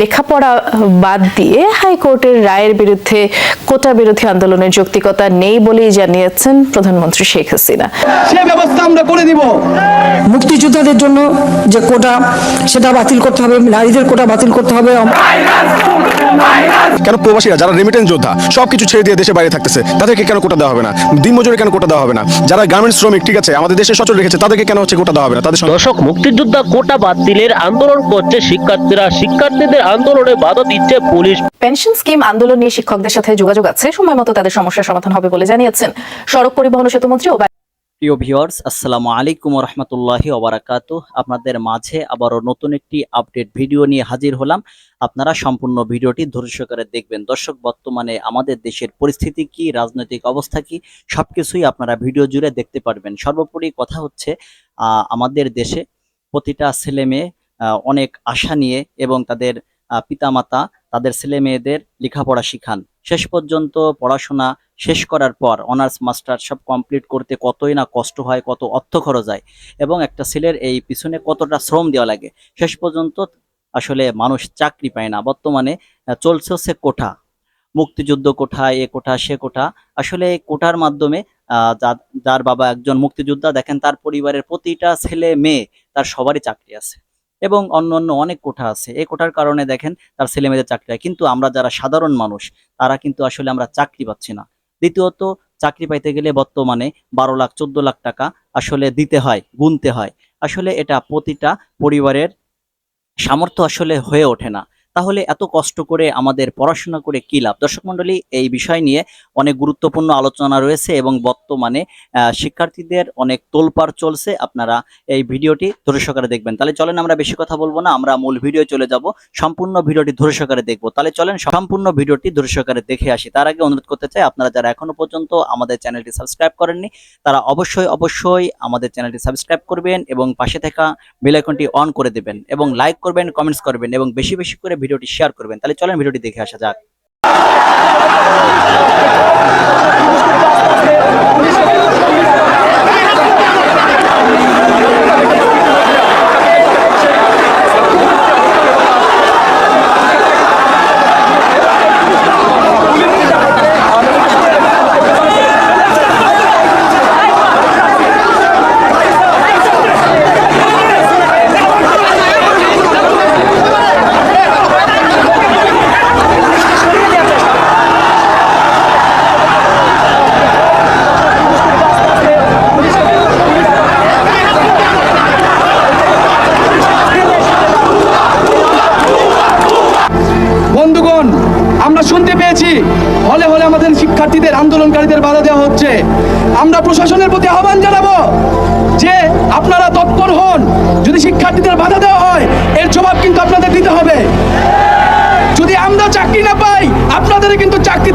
লেখাপড়া বাদ দিয়ে হাইকোর্টের রায়ের বিরুদ্ধে কোটা বিরোধী আন্দোলনের যৌক্তিকতা নেই বলেই জানিয়েছেন প্রধানমন্ত্রী শেখ হাসিনা। সে ব্যবস্থা আমরা করে দিব। মুক্তিযোদ্ধাদের জন্য যে কোটা সেটা বাতিল করতে হবে নারীদের কোটা বাতিল করতে হবে। কেন প্রবাসীরা যারা রেমিটেন্স যোদ্ধা সবকিছু ছেড়ে দিয়ে দেশে বাইরে থাকতেছে তাদেরকে কেন কোটা দেওয়া হবে না? দিনমজুরে কেন কোটা দেওয়া হবে না? যারা গার্মেন্টস শ্রমিক ঠিক আছে আমাদের দেশে সচল রেখেছে তাদেরকে কেন হচ্ছে কোটা দেওয়া হবে না? তাদের সঙ্গে দর্শক মুক্তিযোদ্ধা কোটা বাতিলের আন্দোলন করছে শিক্ষার্থীরা। শিক্ষার্থীদের আন্দোলনে বাধা দিচ্ছে পুলিশ। পেনশন স্কিম আন্দোলন নিয়ে শিক্ষকদের সাথে যোগাযোগ আছে। সময় মতো তাদের সমস্যার সমাধান হবে বলে জানিয়েছেন সড়ক পরিবহন ও সেতুমন্ত্রী ও প্রিয় ভিউয়ার্স আসসালামু আলাইকুম রহমতুল্লাহি ওবরাকাত। আপনাদের মাঝে আবারও নতুন একটি আপডেট ভিডিও নিয়ে হাজির হলাম। আপনারা সম্পূর্ণ ভিডিওটি ধৈর্য সহকারে দেখবেন। দর্শক বর্তমানে আমাদের দেশের পরিস্থিতি কি রাজনৈতিক অবস্থা কি সবকিছুই আপনারা ভিডিও জুড়ে দেখতে পারবেন। সর্বোপরি কথা হচ্ছে আহ, আমাদের দেশে প্রতিটা ছেলে মেয়ে অনেক আশা নিয়ে এবং তাদের পিতামাতা, তাদের ছেলে মেয়েদের লেখাপড়া শিখান। শেষ পর্যন্ত পড়াশোনা শেষ করার পর অনার্স মাস্টার সব কমপ্লিট করতে কতই না কষ্ট হয়, কত অর্থ খরচ হয় এবং একটা ছেলের এই পিছনে কতটা শ্রম দেওয়া লাগে, শেষ পর্যন্ত আসলে মানুষ চাকরি পায় না। বর্তমানে চলছে হচ্ছে কোঠা। মুক্তিযুদ্ধ কোঠা, এ কোঠা, সে কোঠা। আসলে এই কোঠার মাধ্যমে যার বাবা একজন মুক্তিযোদ্ধা, দেখেন তার পরিবারের প্রতিটা ছেলে মেয়ে, তার সবারই চাকরি আছে। এবং অন্য অন্য অনেক কোঠা আছে। এই কোঠার কারণে দেখেন তার ছেলে মেয়েদের চাকরি হয়। কিন্তু আমরা যারা সাধারণ মানুষ, তারা কিন্তু আসলে আমরা চাকরি পাচ্ছি না। দ্বিতীয়ত, চাকরি পাইতে গেলে বর্তমানে বারো লাখ, চোদ্দ লাখ টাকা আসলে দিতে হয়, গুনতে হয়। আসলে এটা প্রতিটা পরিবারের সামর্থ্য আসলে হয়ে ওঠে না। তাহলে এত কষ্ট করে আমাদের পড়াশোনা করে কি লাভ? দর্শক মন্ডলী এই বিষয় নিয়ে অনেক গুরুত্বপূর্ণ আলোচনা রয়েছে এবং বর্তমানে শিক্ষার্থীদের অনেক তোলপাড় চলছে। আপনারা এই ভিডিওটি ধৈর্য সহকারে দেখবেন। তাহলে চলেন আমরা বেশি কথা বলব না, আমরা মূল ভিডিও চলে যাব। সম্পূর্ণ ভিডিওটি ধৈর্য সহকারে দেখব। তাহলে চলেন সম্পূর্ণ ভিডিওটি ধৈর্য সহকারে দেখে আসি। তার আগে অনুরোধ করতে চাই, আপনারা যারা এখনও পর্যন্ত আমাদের চ্যানেলটি সাবস্ক্রাইব করেননি, তারা অবশ্যই অবশ্যই আমাদের চ্যানেলটি সাবস্ক্রাইব করবেন এবং পাশে থাকা বেল আইকনটি অন করে দেবেন এবং লাইক করবেন, কমেন্টস করবেন এবং বেশি বেশি করে ভিডিওটি শেয়ার করবেন। তাহলে চলেন ভিডিওটি দেখে আসা যাক।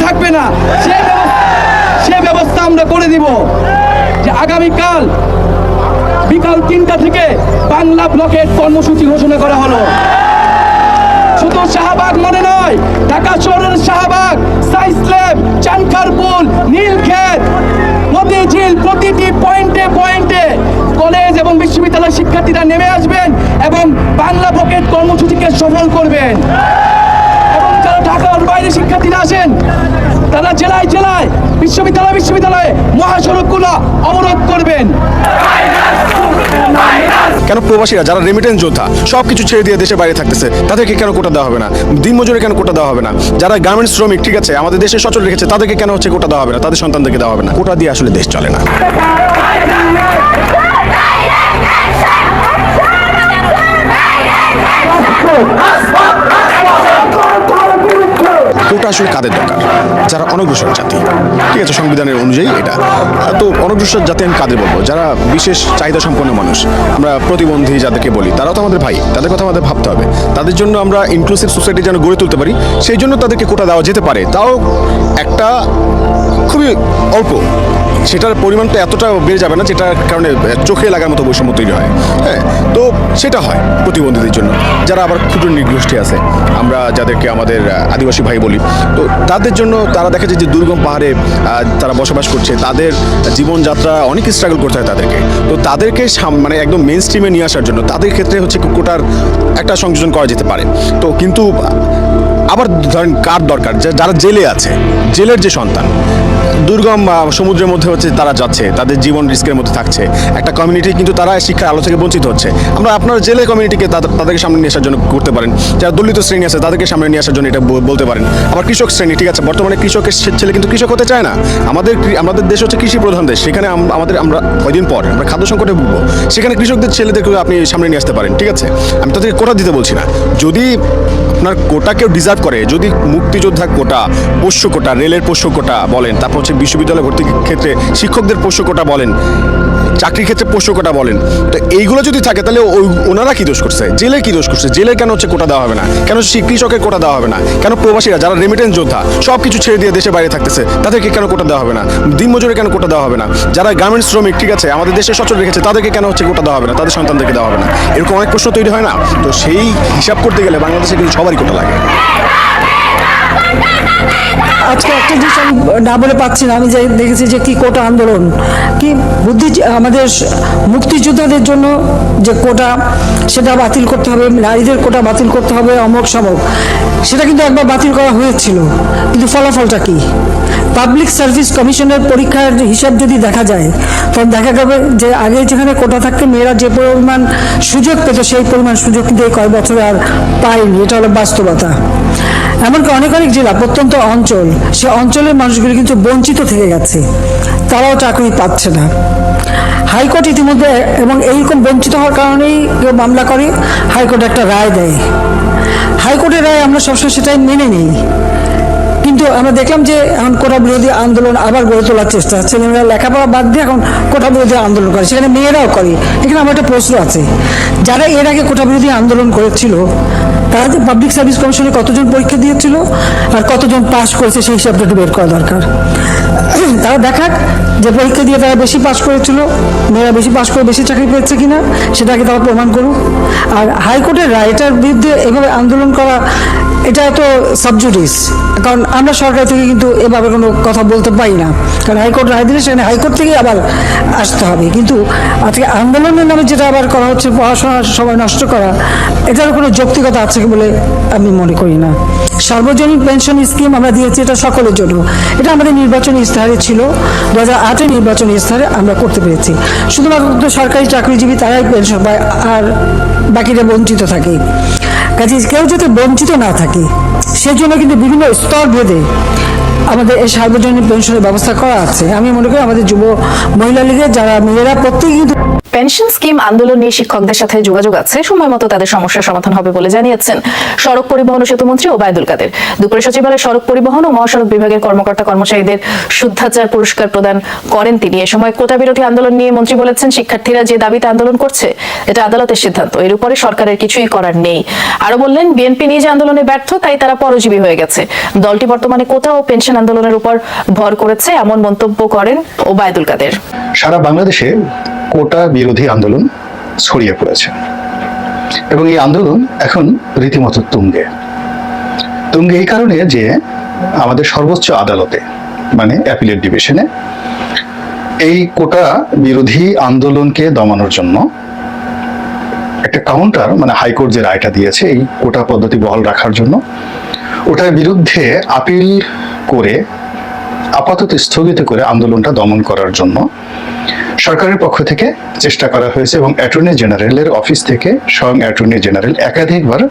থাকবে না, সে সে ব্যবস্থা আমরা করে দিব। যে আগামীকাল বিকাল তিনটা থেকে বাংলা ব্লকের কর্মসূচি ঘোষণা করা হলো। শুধু শাহবাগ মনে নয়, ঢাকা শহরের শাহবাগ সাইসলেব চানখারপুল নীলক্ষেত, নদী ঝিল প্রতিটি পয়েন্টে পয়েন্টে কলেজ এবং বিশ্ববিদ্যালয়ের শিক্ষার্থীরা নেমে আসবেন এবং বাংলা পকেট কর্মসূচিকে সফল করবেন। এবং যারা ঢাকার বাইরে শিক্ষার্থীরা আসেন। তারা জেলায় জেলায়, বিশ্ববিদ্যালয়, বিশ্ববিদ্যালয়ে মহাসড়কগুলো অবরোধ করবেন। কেন প্রবাসীরা, যারা রেমিটেন্স যোদ্ধা সব কিছু ছেড়ে দিয়ে দেশে বাইরে থাকতেছে, তাদেরকে কেন কোটা দেওয়া হবে না? দিনমজুরে কেন কোটা দেওয়া হবে না? যারা গার্মেন্টস শ্রমিক, ঠিক আছে, আমাদের দেশে সচল রেখেছে, তাদেরকে কেন হচ্ছে কোটা দেওয়া হবে না? তাদের সন্তানদেরকে দেওয়া হবে না। কোটা দিয়ে আসলে দেশ চলে না। কোটা আসলে কাদের দরকার? যারা অনগ্রসর জাতি। ঠিক আছে, সংবিধানের অনুযায়ী এটা। তো অনগ্রসর জাতি আমি কাদের বলব? যারা বিশেষ চাহিদা সম্পন্ন মানুষ। আমরা প্রতিবন্ধী যাদেরকে বলি, তারাও তো আমাদের ভাই। তাদের কথা আমাদের ভাবতে হবে। তাদের জন্য আমরা ইনক্লুসিভ সোসাইটি যেন গড়ে তুলতে পারি, সেই জন্য তাদেরকে কোটা দেওয়া যেতে পারে। তাও একটা খুবই অল্প। সেটার পরিমাণটা এতটা বেড়ে যাবে না, যেটার কারণে চোখে লাগার মতো বৈষম্য তৈরি হয়। হ্যাঁ তো সেটা হয় প্রতিবন্ধীদের জন্য। যারা আবার ক্ষুদ্র নৃগোষ্ঠী আছে, আমরা যাদেরকে আমাদের আদিবাসী ভাই বলি তো তাদের জন্য তারা দেখা যায় যে দুর্গম পাহাড়ে তারা বসবাস করছে। তাদের জীবনযাত্রা অনেক স্ট্রাগল করতে হয় তাদেরকে। তো তাদেরকে মানে একদম মেন স্ট্রিমে নিয়ে আসার জন্য তাদের ক্ষেত্রে হচ্ছে কোটার একটা সংযোজন করা যেতে পারে। তো কিন্তু আবার ধরেন কার দরকার? যারা জেলে আছে, জেলের যে সন্তান, দুর্গম সমুদ্রের মধ্যে হচ্ছে তারা যাচ্ছে, তাদের জীবন রিস্কের মধ্যে থাকছে। একটা কমিউনিটি কিন্তু তারা শিক্ষার আলো থেকে বঞ্চিত হচ্ছে। আমরা আপনার জেলে কমিউনিটিকে তাদেরকে সামনে নিয়ে আসার জন্য করতে পারেন। যারা দলিত শ্রেণি আছে, তাদেরকে সামনে নিয়ে আসার জন্য এটা বলতে পারেন। আবার কৃষক শ্রেণি, ঠিক আছে? বর্তমানে কৃষকের ছেলে কিন্তু কৃষক হতে চায় না। আমাদের আমাদের দেশ হচ্ছে কৃষি প্রধান দেশ। সেখানে আমাদের আমরা কয়দিন পর আমরা খাদ্য সংকটে ভুগবো। সেখানে কৃষকদের ছেলেদেরকে আপনি সামনে নিয়ে আসতে পারেন, ঠিক আছে? আমি তাদেরকে কোটা দিতে বলছি না। যদি আপনার কোটা কেউ ডিজার্ভ করে। যদি মুক্তিযোদ্ধা কোটা, পোষ্য কোটা, রেলের পোষ্য কোটা বলেন, তারপর হচ্ছে বিশ্ববিদ্যালয় ভর্তির ক্ষেত্রে শিক্ষকদের পোষ্য কোটা বলেন, চাকরির ক্ষেত্রে পোষ্য কোটা বলেন, তো এইগুলো যদি থাকে, তাহলে ওই ওনারা কী দোষ করছে? জেলে কী দোষ করছে? জেলে কেন হচ্ছে কোটা দেওয়া হবে না? কেন কৃষকের কোটা দেওয়া হবে না? কেন প্রবাসীরা, যারা রেমিটেন্স যোদ্ধা সব কিছু ছেড়ে দিয়ে দেশে বাইরে থাকতেছে, তাদেরকে কেন কোটা দেওয়া হবে না? দিনমজুরে কেন কোটা দেওয়া হবে না? যারা গার্মেন্টস শ্রমিক, ঠিক আছে, আমাদের দেশে সচল রেখেছে, তাদেরকে কেন হচ্ছে কোটা দেওয়া হবে না? তাদের সন্তানদেরকে দেওয়া হবে না? এরকম অনেক প্রশ্ন তৈরি হয় না? তো সেই হিসাব করতে গেলে বাংলাদেশে কিন্তু সবারই কোটা লাগে। আজকে একটা জিনিস আমি না বলে পাচ্ছি না, আমি যে দেখেছি যে কি কোটা আন্দোলন। কি বুদ্ধি আমাদের মুক্তিযোদ্ধাদের জন্য যে কোটা, সেটা বাতিল করতে হবে, নারীদের কোটা বাতিল করতে হবে, অমক সমক। সেটা কিন্তু একবার বাতিল করা হয়েছিল, কিন্তু ফলাফলটা কি? পাবলিক সার্ভিস কমিশনের পরীক্ষার হিসাব যদি দেখা যায় তখন দেখা যাবে যে আগে যেখানে কোটা থাকতে, মেয়েরা যে পরিমাণ সুযোগ পেত, সেই পরিমাণ সুযোগ কিন্তু এই কয়েক বছরে আর পায়নি। এটা হলো বাস্তবতা। এমনকি অনেক অনেক জেলা, প্রত্যন্ত অঞ্চল, সে অঞ্চলের মানুষগুলি কিন্তু বঞ্চিত থেকে গেছে। তারাও চাকরি পাচ্ছে না। হাইকোর্ট ইতিমধ্যে এবং এইরকম বঞ্চিত হওয়ার কারণেই কেউ মামলা করে, হাইকোর্ট একটা রায় দেয়। হাইকোর্টের রায় আমরা সবসময় সেটাই মেনে নিই। কিন্তু আমরা দেখলাম যে এখন কোটা বিরোধী আন্দোলন আবার গড়ে তোলার চেষ্টা। ছেলেমেয়েরা লেখাপড়া বাদ দিয়ে এখন কোটা বিরোধী আন্দোলন করে। সেখানে মেয়েরাও করে। এখানে আমার একটা প্রশ্ন আছে। যারা এর আগে কোটা বিরোধী আন্দোলন করেছিল, তারা যে পাবলিক সার্ভিস কমিশনে কতজন পরীক্ষা দিয়েছিল আর কতজন পাশ করেছে সেই হিসাবটা একটু বের করা দরকার। তারা দেখাক যে পরীক্ষা দিয়ে তারা বেশি পাশ করেছিল, মেয়েরা বেশি পাশ করে বেশি চাকরি পেয়েছে কিনা সেটাকে তারা প্রমাণ করুক। আর হাইকোর্টের রায়টার বিরুদ্ধে এভাবে আন্দোলন করা এটা তো সাবজুডিস কারণ আমরা সরকার থেকে কিন্তু এভাবে কোনো কথা বলতে পারি না। কারণ হাইকোর্ট রায় দিলে সেখানে হাইকোর্ট থেকে আবার আসতে হবে। কিন্তু আজকে আন্দোলনের নামে যেটা আবার করা হচ্ছে, পড়াশোনার সময় নষ্ট করা এটার কোনো যৌক্তিকতা আছে বলে আমি মনে করি না। সার্বজনীন পেনশন স্কিম আমরা দিয়েছি এটা সকলের জন্য। এটা আমাদের নির্বাচনী ইস্তাহারে ছিল। দু হাজার আটের নির্বাচনী ইস্তাহারে আমরা করতে পেরেছি। শুধুমাত্র সরকারি চাকরিজীবী তারাই পেনশন পায়, আর বাকিরা বঞ্চিত থাকে। কাজে কেউ যাতে বঞ্চিত না থাকে, সেজন্য কিন্তু বিভিন্ন স্তর ভেদে আমাদের এই সার্বজনীন পেনশনের ব্যবস্থা করা আছে। আমি মনে করি আমাদের যুব মহিলা লীগের যারা মেয়েরা প্রত্যেকে কিন্তু পেনশন স্কিম আন্দোলন নিয়ে শিক্ষকদের সাথে যোগাযোগ আছে। সময় মতো তাদের সমস্যার সমাধান হবে বলে জানিয়েছেন সড়ক পরিবহন ও সেতুমন্ত্রী ওবায়দুল কাদের। দুপুরে সচিবালয় সড়ক পরিবহন ও মহাসড়ক বিভাগের কর্মকর্তা কর্মচারীদের শুদ্ধাচার পুরস্কার প্রদান করেন তিনি। এ সময় কোটা বিরোধী আন্দোলন নিয়ে মন্ত্রী বলেছেন, শিক্ষার্থীরা যে দাবিতে আন্দোলন করছে, এটা আদালতের সিদ্ধান্ত। এর উপরে সরকারের কিছুই করার নেই। আরও বললেন, বিএনপি নিজ আন্দোলনে ব্যর্থ, তাই তারা পরজীবী হয়ে গেছে। দলটি বর্তমানে কোটা ও পেনশন আন্দোলনের উপর ভর করেছে, এমন মন্তব্য করেন ওবায়দুল কাদের। সারা বাংলাদেশে কোটা বিরোধী আন্দোলন ছড়িয়ে পড়েছে। এবং এই আন্দোলন এখন রীতিমতো তুঙ্গে। তুঙ্গে এই কারণে যে আমাদের সর্বোচ্চ আদালতে মানে অ্যাপিলেট ডিভিশনে, এই কোটা বিরোধী আন্দোলনকে দমানোর জন্য একটা কাউন্টার মানে হাইকোর্ট যে রায়টা দিয়েছে, এই কোটা পদ্ধতি বহাল রাখার জন্য, ওটার বিরুদ্ধে আপিল করে, আপাতত স্থগিত করে আন্দোলনটা দমন করার জন্য সরকারের পক্ষ থেকে চেষ্টা করা হয়েছে এবং অ্যাটর্নি জেনারেলের অফিস থেকে স্বয়ং অ্যাটর্নি জেনারেল একাধিকবার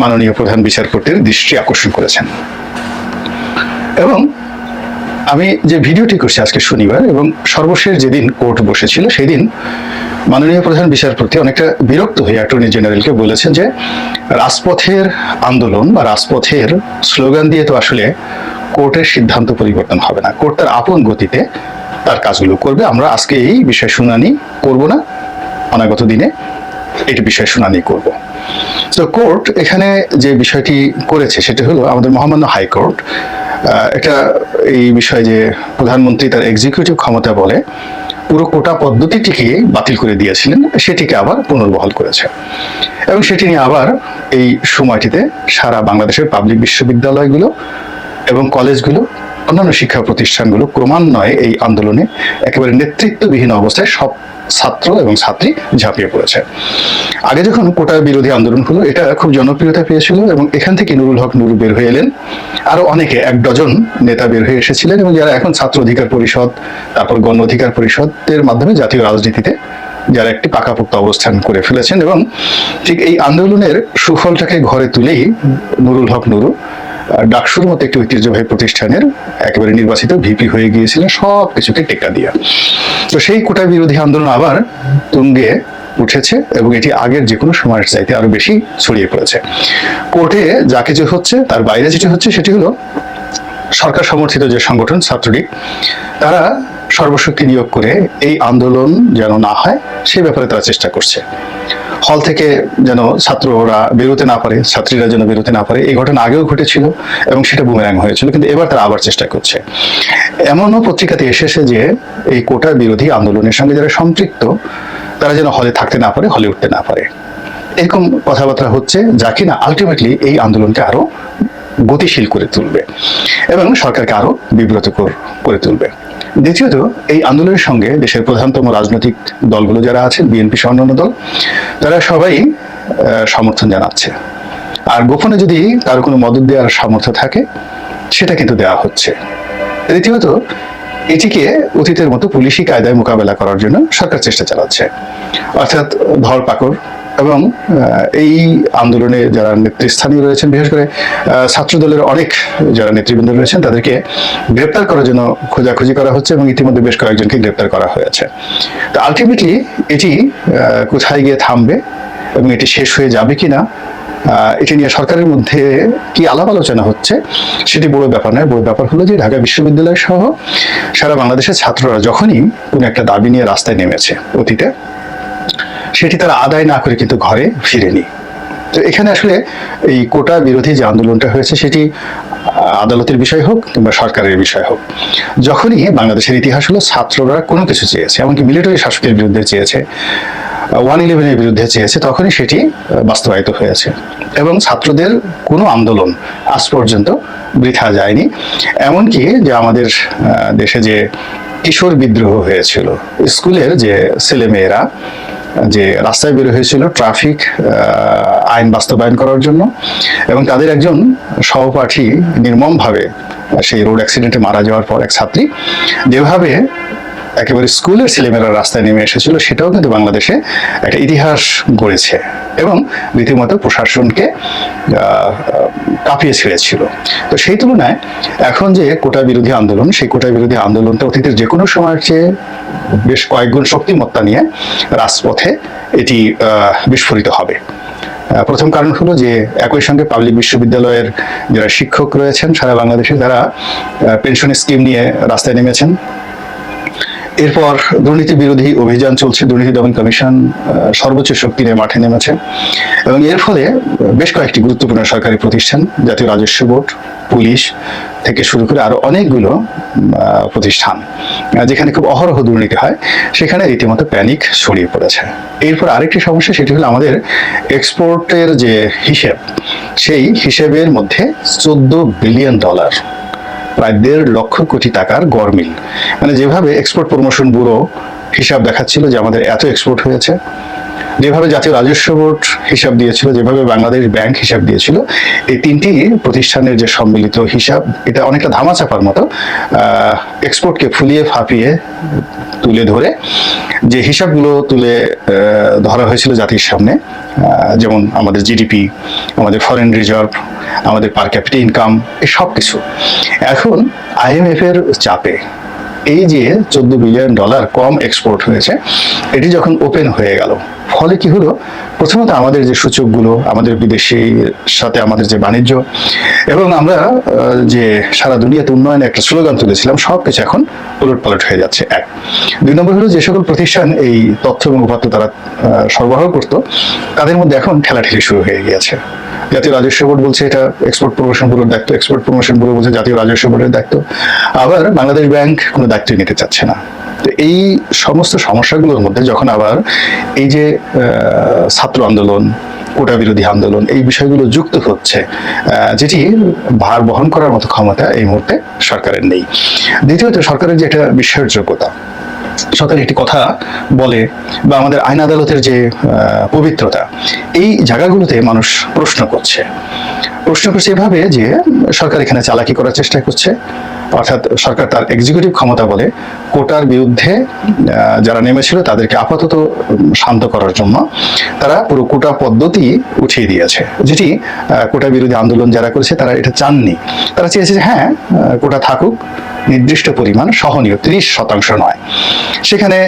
মাননীয় প্রধান বিচারপতির দৃষ্টি আকর্ষণ করেছেন। এবং আমি যে ভিডিওটি করছি আজকে শনিবার এবং সর্বশেষ যেদিন কোর্ট বসেছিল, সেদিন মাননীয় প্রধান বিচারপতি অনেকটা বিরক্ত হয়ে অ্যাটর্নি জেনারেলকে বলেছেন যে, রাজপথের আন্দোলন বা রাজপথের স্লোগান দিয়ে তো আসলে কোর্টের সিদ্ধান্ত পরিবর্তন হবে না। কোর্ট তার আপন গতিতে তার কাজগুলো করবে। আমরা আজকে এই বিষয় শুনানি করব না। অনাগত দিনে এটি বিষয় শুনানি করব। তো কোর্ট এখানে যে বিষয়টি করেছে, সেটা হলো আমাদের মহামান্য হাইকোর্ট এটা এই বিষয়ে যে প্রধানমন্ত্রী তার এক্সিকিউটিভ ক্ষমতা বলে, পুরো কোটা পদ্ধতিটিকে বাতিল করে দিয়েছিলেন, সেটিকে আবার পুনর্বহাল করেছে। এবং সেটি নিয়ে আবার এই সময়টিতে সারা বাংলাদেশের পাবলিক বিশ্ববিদ্যালয়গুলো এবং কলেজগুলো অন্যান্য শিক্ষা প্রতিষ্ঠানগুলো ক্রমান্বয়ে এই আন্দোলনে একেবারে নেতৃত্ববিহীন অবস্থায় সব ছাত্র এবং ছাত্রী ঝাঁপিয়ে পড়েছে। আগে যখন কোটা বিরোধী আন্দোলন হলো, এটা খুব জনপ্রিয়তা পেয়েছিল এবং এখান থেকে নুরুল হক নুরু বের হয়ে এলেন। আরও অনেকে, এক ডজন নেতা বের হয়ে এসেছিলেন এবং যারা এখন ছাত্র অধিকার পরিষদ, তারপর গণ অধিকার পরিষদের মাধ্যমে জাতীয় রাজনীতিতে যারা একটি পাকাপোক্ত অবস্থান করে ফেলেছেন এবং ঠিক এই আন্দোলনের সুফলটাকে ঘরে তুলেই নুরুল হক নুরু ডাকসুর মতো একটি ঐতিহ্যবাহী প্রতিষ্ঠানের একেবারে নির্বাচিত ভিপি হয়ে গিয়েছিলেন সব কিছুকে টেক্কা দিয়ে। তো সেই কোটা বিরোধী আন্দোলন আবার তুঙ্গে উঠেছে এবং এটি আগের যে কোনো সময়ের চাইতে আরও বেশি ছড়িয়ে পড়েছে। কোর্টে যা কিছু হচ্ছে, তার বাইরে যেটি হচ্ছে, সেটি হলো সরকার সমর্থিত যে সংগঠন, ছাত্রলীগ, তারা সর্বশক্তি নিয়োগ করে এই আন্দোলন যেন না হয়, সে ব্যাপারে তারা চেষ্টা করছে। হল থেকে যেন ছাত্ররা বেরোতে না পারে, ছাত্রীরা যেন বেরোতে না পারে, এই ঘটনা আগেও ঘটেছিল এবং সেটা বুমেরাং হয়েছিল, কিন্তু এবার তারা আবার চেষ্টা করছে। এমনও পত্রিকাতে এসেছে যে এই কোটার বিরোধী আন্দোলনের সঙ্গে যারা সম্পৃক্ত, তারা যেন হলে থাকতে না পারে, হলে উঠতে না পারে। এরকম কথাবার্তা হচ্ছে যা কিনা আলটিমেটলি এই আন্দোলনকে আরও গতিশীল করে তুলবে এবং সরকারকে আরও বিব্রত কর- করে তুলবে। দ্বিতীয়ত, এই আন্দোলনের সঙ্গে দেশের প্রধানতম রাজনৈতিক দলগুলো যারা আছেন, বিএনপি সহ অন্যান্য দল, তারা সবাই সমর্থন জানাচ্ছে। আর গোপনে যদি কারও কোনো মদত দেওয়ার সামর্থ্য থাকে, সেটা কিন্তু দেওয়া হচ্ছে। দ্বিতীয়ত, এটিকে অতীতের মতো পুলিশি কায়দায় মোকাবেলা করার জন্য সরকার চেষ্টা চালাচ্ছে। অর্থাৎ ধরপাকড় এবং এই আন্দোলনে যারা নেতৃস্থানীয় রয়েছেন বিশেষ করে ছাত্র দলের অনেক যারা নেতৃবৃন্দ রয়েছেন তাদেরকে গ্রেপ্তার করার জন্য খোঁজাখুঁজি করা হচ্ছে এবং ইতিমধ্যে বেশ কয়েকজনকে গ্রেপ্তার করা হয়েছে। তো আলটিমেটলি এটি কোথায় গিয়ে থামবে এবং এটি শেষ হয়ে যাবে কিনা আহ, এটি নিয়ে সরকারের মধ্যে কি আলাপ আলোচনা হচ্ছে সেটি বড় ব্যাপার নয়। বড় ব্যাপার হলো যে ঢাকা বিশ্ববিদ্যালয় সহ সারা বাংলাদেশের ছাত্ররা যখনই কোনো একটা দাবি নিয়ে রাস্তায় নেমেছে অতীতে সেটি তারা আদায় না করে কিন্তু ঘরে ফিরেনি। তো এখানে আসলে এই কোটা বিরোধী যে আন্দোলনটা হয়েছে, সেটি আদালতের বিষয় হোক কিংবা সরকারের বিষয় হোক, যখনই বাংলাদেশের ইতিহাস হলো, ছাত্ররা কোনো কিছু চেয়েছে, এমনকি মিলিটারি শাসকের বিরুদ্ধে চেয়েছে ওয়ান ইলেভেনের বিরুদ্ধে চেয়েছে, তখনই সেটি বাস্তবায়িত হয়েছে। এবং ছাত্রদের কোনো আন্দোলন আজ পর্যন্ত বৃথা যায়নি। এমনকি যে আমাদের দেশে যে কিশোর বিদ্রোহ হয়েছিল, স্কুলের যে ছেলেমেয়েরা যে রাস্তায় বের হয়েছিল ট্রাফিক আইন বাস্তবায়ন করার জন্য এবং তাদের একজন সহপাঠী নির্মমভাবে সেই রোড অ্যাক্সিডেন্টে মারা যাওয়ার পর এক ছাত্রী যেভাবে একেবারে স্কুলের ছেলেমেয়েরা রাস্তায় নেমে এসেছিল, সেটাও কিন্তু বাংলাদেশে একটা ইতিহাস গড়েছে এবং রীতিমতো প্রশাসনকে কাঁপিয়ে ছেড়েছিল। তো সেই তুলনায় এখন যে কোটা বিরোধী আন্দোলন, সেই কোটা বিরোধী আন্দোলনটা অতীতের যে কোনো সময়ের চেয়ে বেশ কয়েকগুণ শক্তিমত্তা নিয়ে রাজপথে এটি বিস্ফোরিত হবে। প্রথম কারণ হলো যে একই সঙ্গে পাবলিক বিশ্ববিদ্যালয়ের যারা শিক্ষক রয়েছেন, সারা বাংলাদেশে তারা পেনশন স্কিম নিয়ে রাস্তায় নেমেছেন এরপর দুর্নীতি বিরোধী অভিযান চলছে, দুর্নীতি দমন কমিশন সর্বোচ্চ শক্তি নিয়ে মাঠে নেমেছে। এবং এর ফলে বেশ কয়েকটি গুরুত্বপূর্ণ সরকারি প্রতিষ্ঠান, জাতীয় রাজস্ব বোর্ড, পুলিশ থেকে শুরু করে আরও অনেকগুলো প্রতিষ্ঠান যেখানে খুব অহরহ দুর্নীতি হয়, সেখানে রীতিমতো প্যানিক ছড়িয়ে পড়েছে। এরপর আরেকটি সমস্যা, সেটি হলো আমাদের এক্সপোর্টের যে হিসেব, সেই হিসেবের মধ্যে চোদ্দ বিলিয়ন ডলার প্রায় দেড় লক্ষ কোটি টাকার গরমিল মানে যেভাবে এক্সপোর্ট প্রমোশন ব্যুরো হিসাব দেখাচ্ছিল যে আমাদের এত এক্সপোর্ট হয়েছে যেভাবে জাতীয় রাজস্ব বোর্ড হিসাব দিয়েছিল, যেভাবে বাংলাদেশ ব্যাংক হিসাব দিয়েছিল, এই তিনটি প্রতিষ্ঠানের যে সম্মিলিত হিসাব, এটা অনেকটা ধামাচাপার মতো এক্সপোর্টকে ফুলিয়ে ফাঁপিয়ে তুলে ধরে যে হিসাবগুলো তুলে ধরা হয়েছিল জাতির সামনে যেমন আমাদের জিডিপি আমাদের ফরেন রিজার্ভ আমাদের পার ক্যাপিটা ইনকাম এসব কিছু এখন আইএমএফ এর চাপে এই যে চোদ্দ বিলিয়ন ডলার কম এক্সপোর্ট হয়েছে, এটি যখন ওপেন হয়ে গেল ফলে কি হলো? প্রথমত আমাদের যে সূচকগুলো, আমাদের বিদেশি সাথে আমাদের যে বাণিজ্য এবং আমরা যে সারা দুনিয়াতে উন্নয়নে একটা স্লোগান তুলেছিলাম সব কিছু এখন উলট পালট হয়ে যাচ্ছে। এক। দুই নম্বর হলো যে সকল প্রতিষ্ঠান এই তথ্য এবং উপাত্ত তারা সরবরাহ করত, তাদের মধ্যে এখন ঠেলাঠেলি শুরু হয়ে গিয়েছে। জাতীয় রাজস্ব বোর্ড বলছে এটা এক্সপোর্ট প্রমোশন ব্যুরোর দায়িত্ব এক্সপোর্ট প্রমোশন ব্যুরো বলছে জাতীয় রাজস্ব বোর্ডের দায়িত্ব। আবার বাংলাদেশ ব্যাংক কোনো দায়িত্ব নিতে চাচ্ছে না। তো এই সমস্ত সমস্যাগুলোর মধ্যে যখন আবার এই যে ছাত্র আন্দোলন, কোটা বিরোধী আন্দোলন এই বিষয়গুলো যুক্ত হচ্ছে যেটি ভার বহন করার মতো ক্ষমতা এই মুহূর্তে সরকারের নেই। দ্বিতীয়ত, সরকারের যে একটা বিশ্বাসযোগ্যতা সরকার একটি কথা বলে বা আমাদের আইন আদালতের যে পবিত্রতা, এই জায়গাগুলোতে মানুষ প্রশ্ন করছে। প্রশ্ন করছে এভাবে যে সরকার এখানে চালাকি করার চেষ্টা করছে অর্থাৎ সরকার তার এক্সিকিউটিভ ক্ষমতা বলে কোটার বিরুদ্ধে যারা নেমেছিল তাদেরকে আপাতত শান্ত করার জন্য তারা পুরো কোটা পদ্ধতি উঠিয়ে দিয়েছে। যেটি কোটা বিরোধী আন্দোলন যারা করেছে তারা এটা চাননি। তারা চেয়েছে যে হ্যাঁ কোটা থাকুক নির্দিষ্ট পরিমাণ সহনীয়, ত্রিশ শতাংশ নয়। সেখানে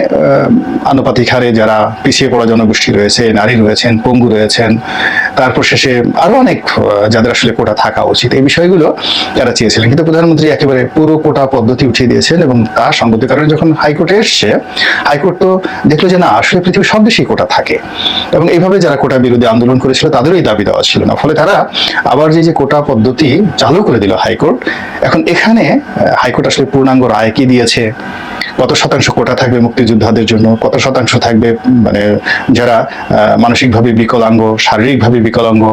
আনুপাতিক হারে যারা পিছিয়ে পড়া জনগোষ্ঠী রয়েছে, নারী রয়েছেন, পঙ্গু রয়েছেন তারপর শেষে আরও অনেক যাদের আসলে কোটা থাকা উচিত। এই বিষয়গুলো তারা চেয়েছিলেন, কিন্তু প্রধানমন্ত্রী একেবারে পুরো কোটা পদ্ধতি উঠিয়ে দিয়েছেন এবং তার সঙ্গতি কারণে যখন হাইকোর্টে এসছে, হাইকোর্ট তো দেখল যে না, আসলে পৃথিবীর সব দেশেই কোটা থাকে। এবং এইভাবে যারা কোটা বিরোধী আন্দোলন করেছিল, তাদেরও এই দাবি দেওয়া ছিল না। ফলে তারা আবার যে যে কোটা পদ্ধতি চালু করে দিল হাইকোর্ট, এখন এখানে হাইকোর্ট আসলে পূর্ণাঙ্গ রায় কি দিয়েছে? কত শতাংশ কোটা থাকবে মুক্তিযোদ্ধাদের জন্য, কত শতাংশ থাকবে মানে যারা মানসিকভাবে বিকলাঙ্গ, শারীরিকভাবে বিকলাঙ্গ,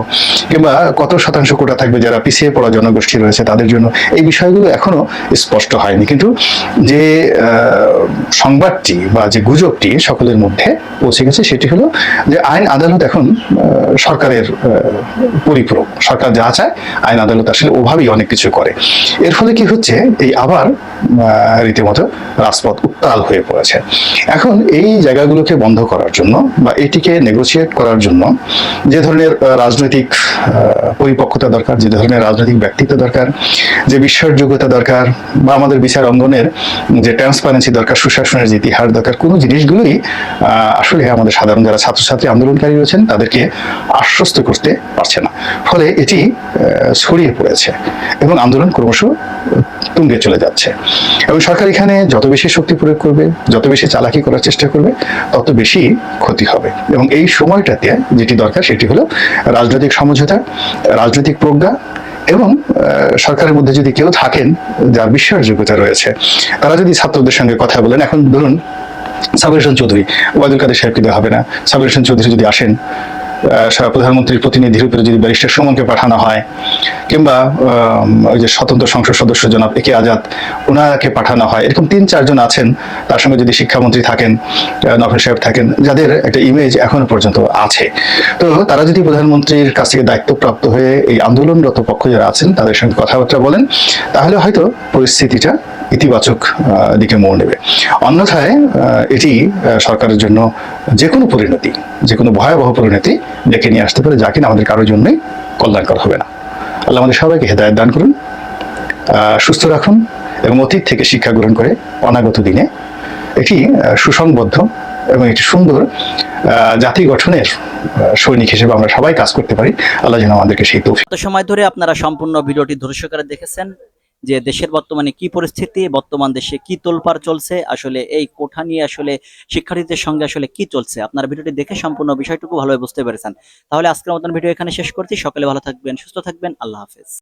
কিংবা কত শতাংশ কোটা থাকবে যারা পিছিয়ে পড়া জনগোষ্ঠী রয়েছে তাদের জন্য, এই বিষয়গুলো এখনও স্পষ্ট হয়নি। কিন্তু যে সংবাদটি বা যে গুজবটি সকলের মধ্যে পৌঁছে গেছে সেটি হলো যে আইন আদালত এখন সরকারের পরিপূরক। সরকার যা চায়, আইন আদালত আসলে ওভাবেই অনেক কিছু করে। এর ফলে কি হচ্ছে, এই আবার রীতিমতো রাজপথ উত্তাল হয়ে পড়েছে। এখন এই জায়গাগুলোকে বন্ধ করার জন্য বা এটিকে নেগোসিয়েট করার জন্য যে ধরনের রাজনৈতিক পরিপক্কতা দরকার, যে ধরনের রাজনৈতিক ব্যক্তিত্ব দরকার, যে বিশ্বাসযোগ্যতা দরকার বা আমাদের বিচার অঙ্গনের যে ট্রান্সপারেন্সি দরকার, সুশাসনের যে ইতিহাস দরকার, কোনো জিনিসগুলোই আসলে আমাদের সাধারণ যারা ছাত্রছাত্রী আন্দোলনকারী রয়েছেন, তাদেরকে আশ্বস্ত করতে পারছে না। ফলে এটি ছড়িয়ে পড়েছে এবং আন্দোলন ক্রমশ তুঙ্গে চলে যাচ্ছে। এবং সরকার এখানে যত বেশি শক্তি প্রয়োগ করবে, যত বেশি চালাকি করার চেষ্টা করবে, তত বেশি ক্ষতি হবে। এবং এই সময়টাতে যেটি দরকার, সেটি হলো রাজনৈতিক সমঝোতা, রাজনৈতিক প্রজ্ঞা এবং সরকারের মধ্যে যদি কেউ থাকেন, যার বিশ্বাসযোগ্যতা রয়েছে, তারা যদি ছাত্রদের সঙ্গে কথা বলেন, এখন ধরুন সাবির চৌধুরী, ওবায়দুল কাদের সাহেবকে দেওয়া হবে না। সাবির চৌধুরী যদি আসেন প্রধানমন্ত্রীর প্রতিনিধির উপরে যদি ব্যারিস্টার সুমনকে পাঠানো হয়, কিংবা ওই যে স্বতন্ত্র সংসদ সদস্য জনাব একে আজাদ ওনাকে পাঠানো হয়, এরকম তিন, চারজন আছেন, তার সঙ্গে যদি শিক্ষামন্ত্রী থাকেন নফর সাহেব থাকেন, যাদের একটা ইমেজ এখনও পর্যন্ত আছে। তো তারা যদি প্রধানমন্ত্রীর কাছ থেকে দায়িত্বপ্রাপ্ত হয়ে এই আন্দোলনরত পক্ষ যারা আছেন, তাদের সঙ্গে কথাবার্তা বলেন, তাহলে হয়তো পরিস্থিতিটা ইতিবাচক দিকে মোড় নেবে। অন্যথায় এটি সরকারের জন্য যে কোনো পরিণতি যে কোনো ভয়াবহ পরিণতি ডেকে নিয়ে আসতে পারে, যা কিনা আমাদের কারোর জন্যই কল্যাণকর হবে না। আল্লাহ আমাদের সবাইকে হেদায়ত দান করুন সুস্থ রাখুন এবং অতীত থেকে শিক্ষা গ্রহণ করে অনাগত দিনে একটি সুসংবদ্ধ এবং একটি সুন্দর জাতি গঠনের সৈনিক হিসেবে আমরা সবাই কাজ করতে পারি। আল্লাহ যেন আমাদেরকে সেই এত সময় ধরে আপনারা সম্পূর্ণ ভিডিওটি ধৈর্য দেখেছেন। যে দেশের বর্তমানে কি পরিস্থিতি, বর্তমান দেশে কি তোলপাড় চলছে, আসলে এই কোঠা নিয়ে আসলে শিক্ষার্থীদের সঙ্গে আসলে কি চলছে? আপনারা ভিডিওটি দেখে সম্পূর্ণ বিষয়টুকু ভালোভাবে বুঝতে পেরেছেন। তাহলে আজকের মতন ভিডিও এখানে শেষ করছি। সকালে ভালো থাকবেন, সুস্থ থাকবেন। আল্লাহ হাফেজ।